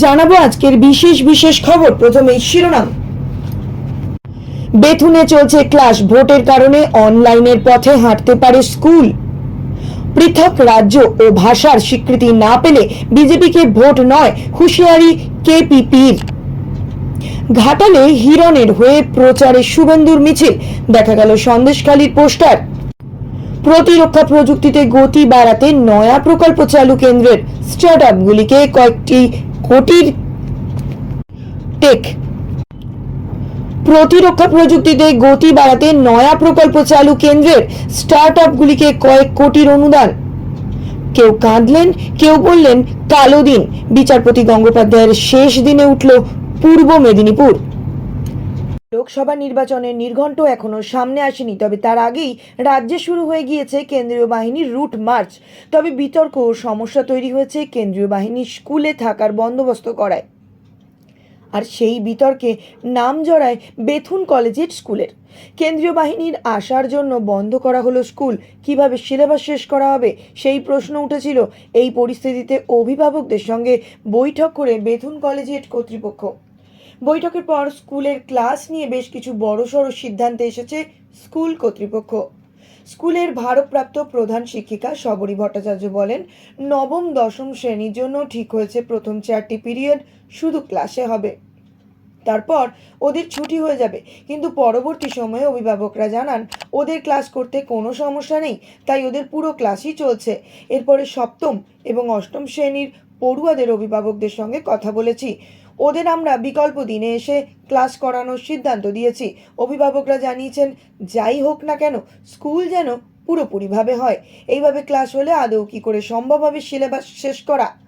জানাব আজকের বিশেষ বিশেষ খবর। প্রথমেই শিরোনাম। বেথুনে চলছে ক্লাস, ভোটের কারণে অনলাইনের পথে হাঁটতে পারে স্কুল। পৃথক রাজ্য ও ভাষার স্বীকৃতি না পেলে বিজেপিকে ভোট নয়, হুঁশিয়ারি কেপিপির। ঘাটালে হিরণের হয়ে প্রচারে শুভেন্দুর মিছিল, দেখা গেল সন্দেশখালীর পোস্টার। প্রতিরক্ষা প্রযুক্তিতে গতি বাড়াতে নয়া প্রকল্প চালু কেন্দ্রের স্টার্ট আপগুলিকে কয়েকটি কোটির টেক। প্রতিরক্ষা প্রযুক্তিতে গতি বাড়াতে নয়া প্রকল্প চালু কেন্দ্রের স্টার্ট আপগুলিকে কয়েক কোটির অনুদান। কেউ কাঁদলেন, কেউ বললেন, কালো দিন। বিচারপতি গঙ্গোপাধ্যায়ের শেষ দিনে উঠল পূর্ব মেদিনীপুর। লোকসভা নির্বাচনের নির্ঘণ্ট এখনও সামনে আসেনি, তবে তার আগেই রাজ্যে শুরু হয়ে গিয়েছে কেন্দ্রীয় বাহিনীর রুট মার্চ। তবে বিতর্ক ও সমস্যা তৈরি হয়েছে কেন্দ্রীয় বাহিনীর স্কুলে থাকার বন্দোবস্ত করায়। আর সেই বিতর্কে নাম জড়ায় বেথুন কলেজিয়েট স্কুলের। কেন্দ্রীয় বাহিনীর আসার জন্য বন্ধ করা হলো স্কুল। কীভাবে সিলেবাস শেষ করা হবে সেই প্রশ্ন উঠেছিল এই পরিস্থিতিতে অভিভাবকদের সঙ্গে বৈঠক করে বেথুন কলেজিয়েট কর্তৃপক্ষ। বৈঠকের পর স্কুলের ক্লাস নিয়ে বেশ কিছু বড়সড় সিদ্ধান্তে এসেছে স্কুল কর্তৃপক্ষ। স্কুলের ভারপ্রাপ্ত প্রধান শিক্ষিকা শবরী ভট্টাচার্য বলেন, নবম, দশম শ্রেণির জন্য ঠিক হয়েছে প্রথম চারটি পিরিয়ড, শুধু ক্লাসে হবে। তারপর ওদের ছুটি হয়ে যাবে, কিন্তু পরবর্তী সময়ে অভিভাবকরা জানান, ওদের ক্লাস করতে কোনো সমস্যা নেই, তাই ওদের পুরো ক্লাসই চলছে। এরপরে সপ্তম এবং অষ্টম শ্রেণির পড়ুয়াদের অভিভাবকদের সঙ্গে কথা বলেছি। ওদের আমরা বিকল্প দিনে এসে ক্লাস করানোর সিদ্ধান্ত দিয়েছি। অভিভাবকরা জানিয়েছেন, যাই হোক না কেন, স্কুল যেন পুরোপুরিভাবে হয়। এইভাবে ক্লাস হলে আদৌ কী করে সম্ভব হবে সিলেবাস শেষ করা?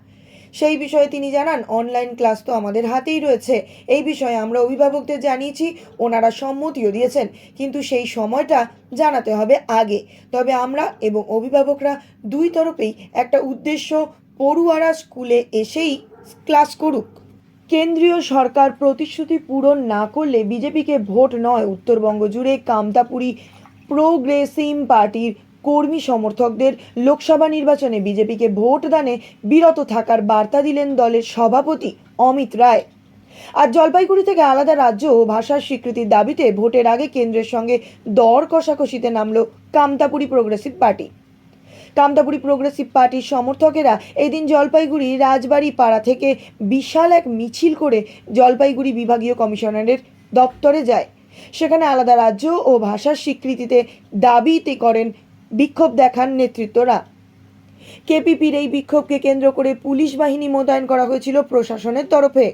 সেই বিষয়ে তিনি জানান, অনলাইন ক্লাস তো আমাদের হাতেই রয়েছে। এই বিষয়ে আমরা অভিভাবকদের জানিয়েছি, ওনারা সম্মতিও দিয়েছেন। কিন্তু সেই সময়টা জানাতে হবে আগে। তবে আমরা এবং অভিভাবকরা দুই তরফেই একটা উদ্দেশ্য, পড়ুয়ারা স্কুলে এসেই ক্লাস করুক। কেন্দ্রীয় সরকার প্রতিশ্রুতি পূরণ না করলে বিজেপিকে ভোট নয়। উত্তরবঙ্গ জুড়ে কামতাপুরী প্রোগ্রেসিভ পার্টির কর্মী সমর্থকদের লোকসভা নির্বাচনে বিজেপিকে ভোট দানে বিরত থাকার বার্তা দিলেন দলের সভাপতি অমিত রায়। আর জলপাইগুড়ি থেকে আলাদা রাজ্য ও ভাষার স্বীকৃতির দাবিতে ভোটের আগে কেন্দ্রের সঙ্গে দর কষাকষিতে নামল Kamtapuri progressive party. Kamtapuri progressive পার্টির সমর্থকেরা এদিন জলপাইগুড়ি রাজবাড়ি পাড়া থেকে বিশাল এক মিছিল করে জলপাইগুড়ি বিভাগীয় কমিশনারের দপ্তরে যায়। সেখানে আলাদা রাজ্য ও ভাষার স্বীকৃতিতে দাবিতে করেন বিক্ষোভ দেখান নেতৃত্বরা। কেপিপির এই বিক্ষোভকে কেন্দ্র করে পুলিশ বাহিনী মোতায়েন করা হয়েছিল প্রশাসনের তরফে।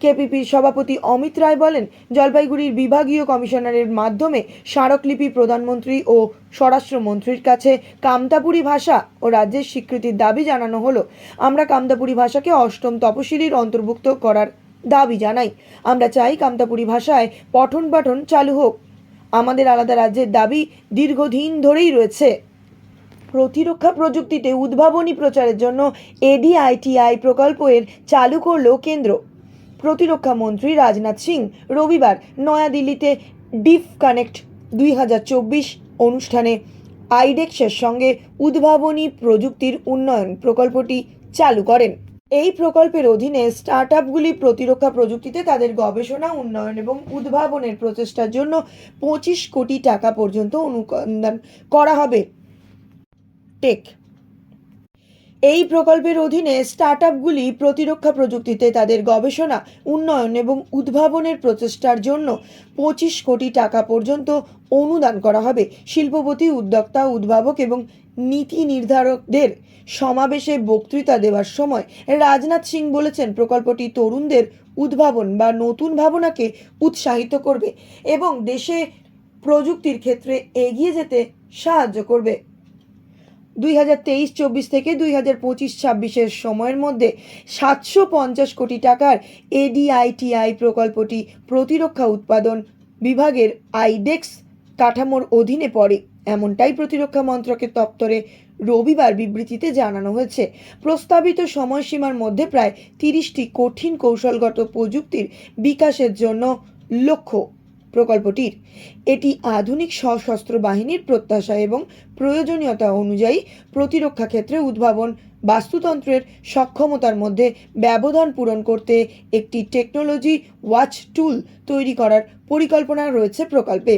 কেপিপির সভাপতি অমিত রায় বলেন, জলপাইগুড়ির বিভাগীয় কমিশনারের মাধ্যমে স্মারকলিপি প্রধানমন্ত্রী ও স্বরাষ্ট্রমন্ত্রীর কাছে কামতাপুরী ভাষা ও রাজ্যের স্বীকৃতির দাবি জানানো হলো। আমরা কামতাপুরী ভাষাকে অষ্টম তপশিলির অন্তর্ভুক্ত করার দাবি জানাই। আমরা চাই কামতাপুরী ভাষায় পঠন পাঠন চালু হোক। আমাদের আলাদা রাজ্যের দাবি দীর্ঘদিন ধরেই রয়েছে। প্রতিরক্ষা প্রযুক্তিতে উদ্ভাবনী প্রচারের জন্য এডিআইটিআই প্রকল্প এর চালু করল কেন্দ্র। প্রতিরক্ষা মন্ত্রী রাজনাথ সিং রবিবার নয়াদিল্লিতে ডিফ কানেক্ট দুই হাজার চব্বিশ অনুষ্ঠানে আইডেক্সের সঙ্গে উদ্ভাবনী প্রযুক্তির উন্নয়ন প্রকল্পটি চালু করেন। এই প্রকল্পের অধীনে স্টার্ট আপগুলি প্রতিরক্ষা প্রযুক্তিতে তাদের গবেষণা, উন্নয়ন এবং উদ্ভাবনের প্রচেষ্টার জন্য পঁচিশ কোটি টাকা পর্যন্ত অনুসন্ধান করা হবে। টেক এই প্রকল্পের অধীনে স্টার্ট আপগুলি প্রতিরক্ষা প্রযুক্তিতে তাদের গবেষণা, উন্নয়ন এবং উদ্ভাবনের প্রচেষ্টার জন্য পঁচিশ কোটি টাকা পর্যন্ত অনুদান করা হবে। শিল্পপতি, উদ্যোক্তা, উদ্ভাবক এবং নীতি নির্ধারকদের সমাবেশে বক্তৃতা দেওয়ার সময় রাজনাথ সিং বলেছেন, প্রকল্পটি তরুণদের উদ্ভাবন বা নতুন ভাবনাকে উৎসাহিত করবে এবং দেশে প্রযুক্তির ক্ষেত্রে এগিয়ে যেতে সাহায্য করবে। দুই হাজার তেইশ, চব্বিশ থেকে দুই হাজার পঁচিশ, ছাব্বিশের সময়ের মধ্যে সাতশো পঞ্চাশ কোটি টাকার এডিআইটিআই প্রকল্পটি প্রতিরক্ষা উৎপাদন বিভাগের আইডেক্স কাঠামোর অধীনে পড়ে। এমনটাই প্রতিরক্ষা মন্ত্রকের দপ্তরে রবিবার বিবৃতিতে জানানো হয়েছে। প্রস্তাবিত সময়সীমার মধ্যে প্রায় তিরিশটি কঠিন কৌশলগত প্রযুক্তির বিকাশের জন্য লক্ষ্য প্রকল্পটির। এটি আধুনিক সশস্ত্র বাহিনীর প্রত্যাশা এবং প্রয়োজনীয়তা অনুযায়ী প্রতিরক্ষা ক্ষেত্রে উদ্ভাবন, বাস্তুতন্ত্রের সক্ষমতার মধ্যে ব্যবধান পূরণ করতে একটি টেকনোলজি ওয়াচ টুল তৈরি করার পরিকল্পনা রয়েছে প্রকল্পে।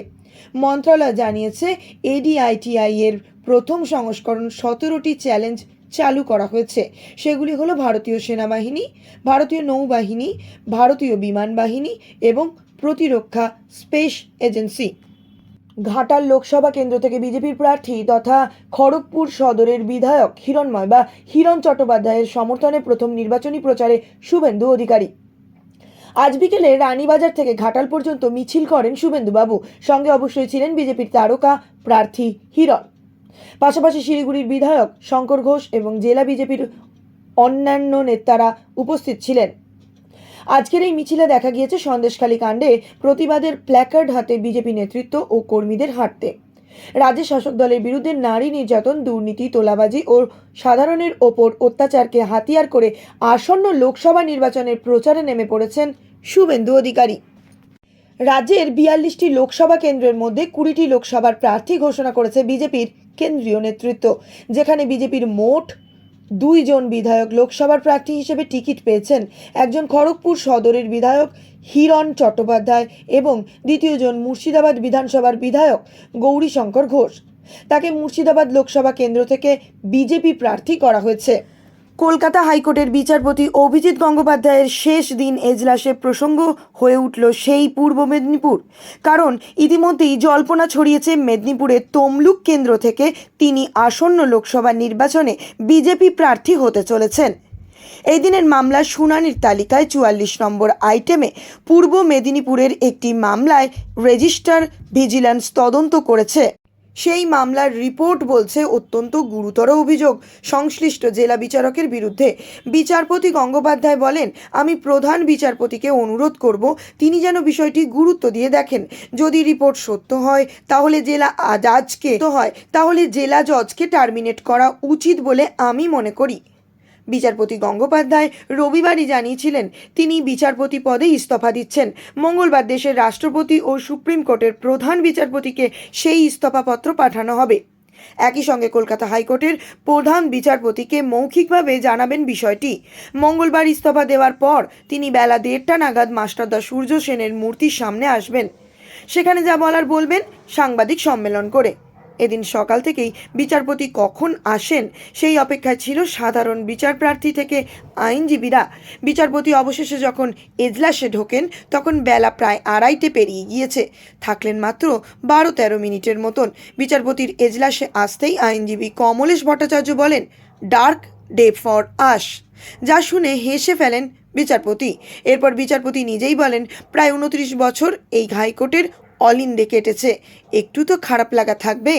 মন্ত্রণালয় জানিয়েছে এডিআইটিআই এর প্রথম সংস্করণ সতেরোটি চ্যালেঞ্জ চালু করা হয়েছে। সেগুলি হলো ভারতীয় সেনাবাহিনী, ভারতীয় নৌবাহিনী, ভারতীয় বিমান বাহিনী এবং প্রতিরক্ষা স্পেস এজেন্সি। ঘাটাল লোকসভা কেন্দ্র থেকে বিজেপির প্রার্থী তথা খড়গপুর সদরের বিধায়ক হিরণময় বা হিরণ চট্টোপাধ্যায়ের সমর্থনে প্রথম নির্বাচনী প্রচারে শুভেন্দু অধিকারী। আজ বিকেলে রানীবাজার থেকে ঘাটাল পর্যন্ত মিছিল করেন শুভেন্দুবাবু। সঙ্গে অবশ্যই ছিলেন বিজেপির তারকা প্রার্থী হিরণ। পাশাপাশি শিলিগুড়ির বিধায়ক শঙ্কর ঘোষ এবং জেলা বিজেপির অন্যান্য নেতারা উপস্থিত ছিলেন। আজকের এই মিছিলে দেখা গিয়েছে সন্দেশখালী কাণ্ডে প্রতিবাদের প্ল্যাকার্ড হাতে বিজেপি নেতৃত্ব ও কর্মীদের হাঁটতে রাজ্যের শাসক দলের বিরুদ্ধে নারী নির্যাতন, দুর্নীতি, তোলাবাজি ও সাধারণের ওপর অত্যাচারকে হাতিয়ার করে আসন্ন লোকসভা নির্বাচনের প্রচারে নেমে পড়েছেন শুভেন্দু অধিকারী। রাজ্যের বিয়াল্লিশটি লোকসভা কেন্দ্রের মধ্যে কুড়িটি লোকসভার প্রার্থী ঘোষণা করেছে বিজেপির কেন্দ্রীয় নেতৃত্ব, যেখানে বিজেপির মোট দুইজন বিধায়ক লোকসভার প্রার্থী হিসেবে টিকিট পেয়েছেন। একজন খড়গপুর সদরের বিধায়ক হিরণ চট্টোপাধ্যায় এবং দ্বিতীয়জন মুর্শিদাবাদ বিধানসভার বিধায়ক গৌরীশঙ্কর ঘোষ। তাকে মুর্শিদাবাদ লোকসভা কেন্দ্র থেকে বিজেপি প্রার্থী করা হয়েছে। কলকাতা হাইকোর্টের বিচারপতি অভিজিৎ গঙ্গোপাধ্যায়ের শেষ দিন এজলাসে প্রসঙ্গ হয়ে উঠল সেই পূর্ব মেদিনীপুর। কারণ ইতিমধ্যেই জল্পনা ছড়িয়েছে মেদিনীপুরের তমলুক কেন্দ্র থেকে তিনি আসন্ন লোকসভা নির্বাচনে বিজেপি প্রার্থী হতে চলেছেন। এই দিনের মামলার শুনানির তালিকায় চুয়াল্লিশ নম্বর আইটেমে পূর্ব মেদিনীপুরের একটি মামলায় রেজিস্টার ভিজিল্যান্স তদন্ত করেছে। সেই মামলার রিপোর্ট বলছে অত্যন্ত গুরুতর অভিযোগ। সংশ্লিষ্ট জেলা বিচারকের বিরুদ্ধে বিচারপতি গঙ্গোপাধ্যায় বলেন, আমি প্রধান বিচারপতিকে অনুরোধ করব, তিনি যেন বিষয়টি গুরুত্ব দিয়ে দেখেন। যদি রিপোর্ট সত্য হয়, তাহলে জেলা জাজকে হয়, তাহলে জেলা জজকে টার্মিনেট করা উচিত বলে আমি মনে করি। বিচারপতি গঙ্গোপাধ্যায় রবিবারই জানিয়েছিলেন, তিনি বিচারপতি পদে ইস্তফা দিচ্ছেন। মঙ্গলবার দেশের রাষ্ট্রপতি ও সুপ্রিম কোর্টের প্রধান বিচারপতিকে সেই ইস্তফাপত্র পাঠানো হবে। একই সঙ্গে কলকাতা হাইকোর্টের প্রধান বিচারপতিকে মৌখিকভাবে জানাবেন বিষয়টি। মঙ্গলবার ইস্তফা দেওয়ার পর তিনি বেলা দেড়টা নাগাদ মাস্টারদা সূর্য সেনের মূর্তির সামনে আসবেন। সেখানে যা বলার বলবেন সাংবাদিক সম্মেলন করে। এদিন সকাল থেকেই বিচারপতি কখন আসেন সেই অপেক্ষায় ছিল সাধারণ বিচার প্রার্থী থেকে আইনজীবীরা। বিচারপতি অবশেষে যখন এজলাসে ঢোকেন, তখন বেলা প্রায় আড়াইটে পেরিয়ে গিয়েছে। থাকলেন মাত্র বারো তেরো মিনিটের মতন। বিচারপতির এজলাসে আসতেই আইনজীবী কমলেশ ভট্টাচার্য বলেন, ডার্ক ডে ফর আস। যা শুনে হেসে ফেলেন বিচারপতি। এরপর বিচারপতি নিজেই বলেন, প্রায় উনত্রিশ বছর এই হাইকোর্টের অলিন্দে কেটেছে একটু তো খারাপ লাগা থাকবে।